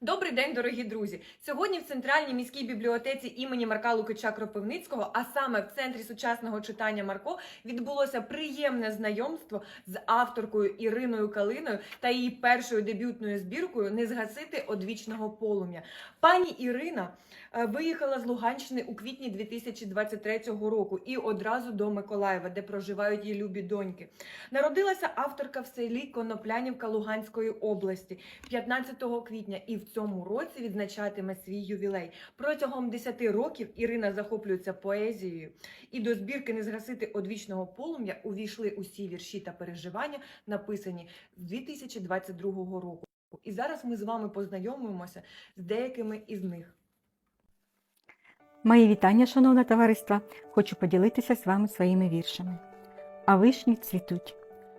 Добрий день, дорогі друзі! Сьогодні в центральній міській бібліотеці імені Марка Лукича Кропивницького, а саме в центрі сучасного читання Марко, відбулося приємне знайомство з авторкою Іриною Калиною та її першою дебютною збіркою Не згасити одвічного полум'я. Пані Ірина е, виїхала з Луганщини у квітні 2023 року і одразу до Миколаєва, де проживають її любі доньки. Народилася авторка в селі Коноплянівка Луганської області 15 квітня і в цьому році відзначатиме свій ювілей. Протягом 10 років Ірина захоплюється поезією, і до збірки Не згасити одвічного полум'я увійшли усі вірші та переживання, написані з 2022 року. І зараз ми з вами познайомимося з деякими із них. Мої вітання, шановне товариство! Хочу поділитися з вами своїми віршами. А вишні цвітуть,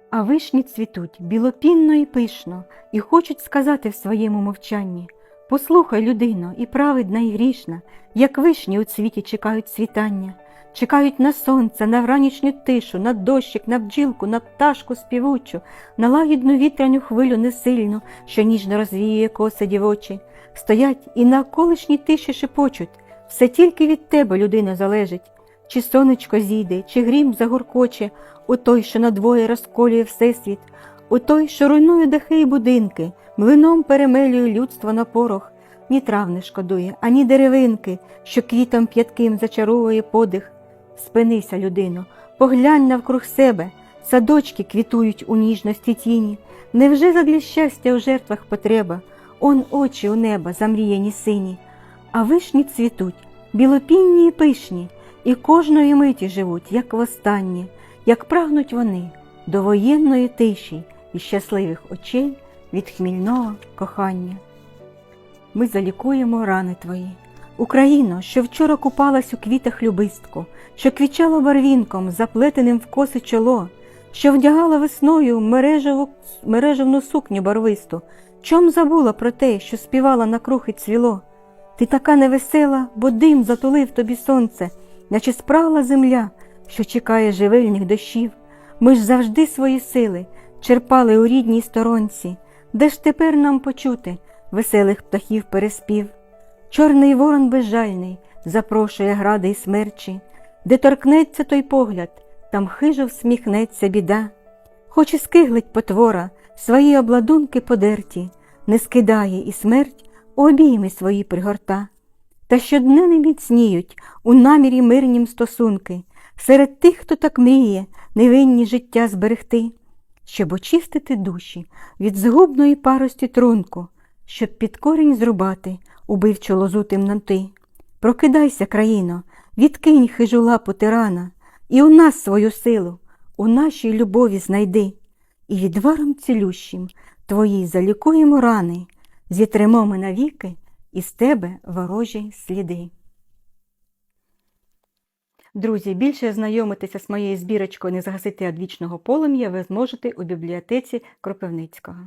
а вишні цвітуть білопінно і пишно, і хочуть сказати в своєму мовчанні Послухай, людино, і праведна, і грішна, як вишні у цвіті чекають світання, чекають на сонце, на вранішню тишу, на дощик, на бджілку, на пташку співучу, на лагідну вітряню хвилю несильну, що ніжно розвіює коси дівочі, стоять і на колишній тиші шепочуть. Все тільки від тебе, людина, залежить, чи сонечко зійде, чи грім загуркоче, у той, що надвоє розколює всесвіт, у той, що руйнує дахи й будинки, млином перемелює людство на порох, ні трав не шкодує, ані деревинки, що квітом п'ятким зачаровує подих. Спинися, людино, поглянь навкруг себе, садочки квітують у ніжності тіні. Невже задля щастя у жертвах потреба? Он очі у неба, замріяні сині, а вишні цвітуть, білопінні і пишні, і кожної миті живуть, як востаннє, як прагнуть вони до воєнної тиші і щасливих очей від хмільного кохання. Ми залікуємо рани твої. Україно, що вчора купалась у квітах любистку, що квічала барвінком, заплетеним в коси чоло, що вдягала весною мережеву, мережевну сукню барвисту, чом забула про те, що співала на крухи цвіло. Ти така невесела, бо дим затулив тобі сонце, наче спрагла земля, що чекає живильних дощів. Ми ж завжди свої сили черпали у рідній сторонці, де ж тепер нам почути веселих птахів переспів. Чорний ворон безжальний запрошує гради й смерчі, де торкнеться той погляд, там хижо всміхнеться біда. Хоч і скиглить потвора, свої обладунки подерті, не скидає і смерть у обійми свої пригорта. Та щодня не міцніють у намірі мирнім стосунки, серед тих, хто так мріє, невинні життя зберегти, щоб очистити душі від згубної парості трунку, щоб під корінь зрубати убивчу лозу темноти. Прокидайся, країно, відкинь хижу лапу тирана, і у нас свою силу, у нашій любові знайди, і відваром цілющим твої залікуємо рани, зітремо ми навіки із тебе ворожі сліди. Друзі, більше знайомитися з моєю збірочкою Не згасити адвічного полум'я ви зможете у бібліотеці Кропивницького.